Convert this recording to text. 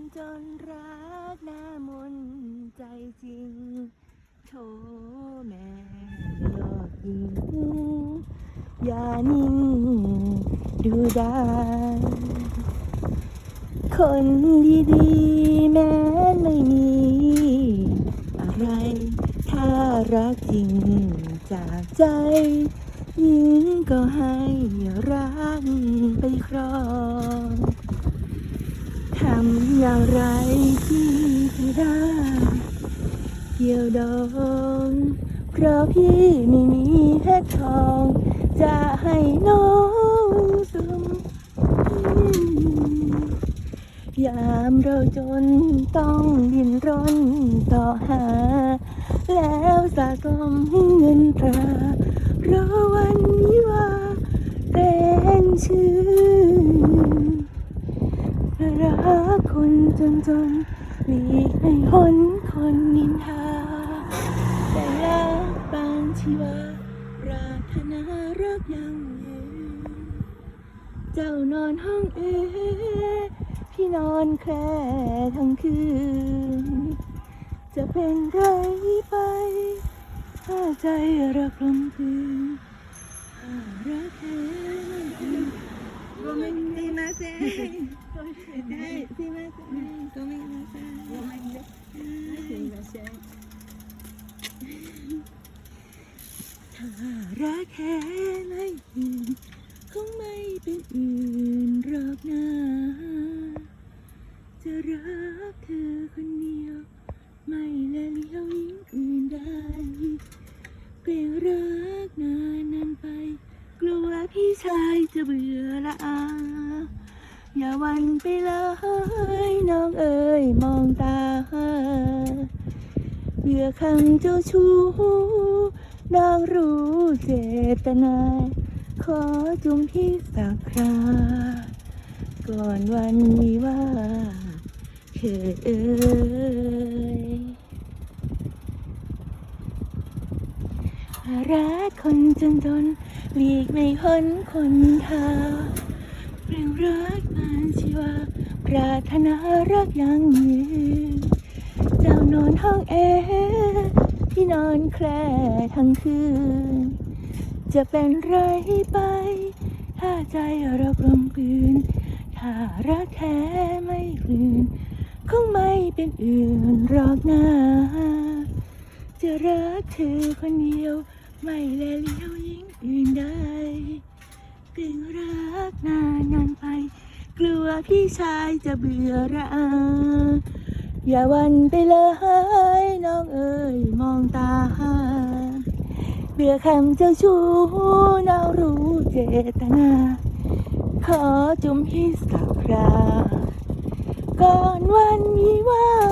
นจนรักหน้ามนใจจริงโถแม่ยอดยิงอย่านิ่งดูได้คนดีๆ แม้ไม่มี อะไร ถ้ารักจริงจากใจยิ่งก็ให้รักไปครองำอย่างไรที่จะได้เกี่ยวดองเพราะพี่ไม่มีเพชรทอง จะให้น้องสมยามเราจนต้องดิ้นรนต่อหา แล้วสะสมเงินตราเพราะวันนี้ว่าเป็นชื่อ รัก คนจนจนหลีให้หนคนนินทาแต่รักบางชีวาปรารถนารักยังยืนเจ้านอนห้องเอพี่นอนแคลทั้งคืน จะเป็นไรไป ถ้าใจรักลมคืนถ้ารักแค่ก็ไม่ดีมาเซ่ได้สิมาเซ่ก็ไม่มาเซ่ก็ไม่มาเซ่ถ้ารักแค่ไม่อื่นคงไม่เป็นอื่นหรอกนะจะรักเธอคนเดียว จะเบื่อละอาอย่าวันไปเลยน้องเอ๋ยมองตา เบื่อคำเจ้าชู้น้องรู้เจตนา ขอจุมพี่สักคราก่อนวันวิวาเธอเอ่ย รักคนจนจนหลีกไม่พ้นคนทาเรื่องรักนานชีวาปรารถนารักยังยืนเจ้านอนห้องแอร์พี่นอนแคลทั้งคืน จะเป็นไรไป ถ้าใจเรากลมกลืน ถ้ารักแท้ไม่ลืนคงไม่เป็นอื่นหรอกนะ จะรักเธอคนเดียว ไม่แลเลี้ยวยิ่งอื่นใดเพียงรักนานนานไป กลัวพี่ชายจะเบื่อระอาอย่าวันไปเลยน้องเอ๋ยมองตา เบื่อคำเจ้าชู้น้องรู้เจตนา ขอจุมพิสักคราก่อนวันวิวา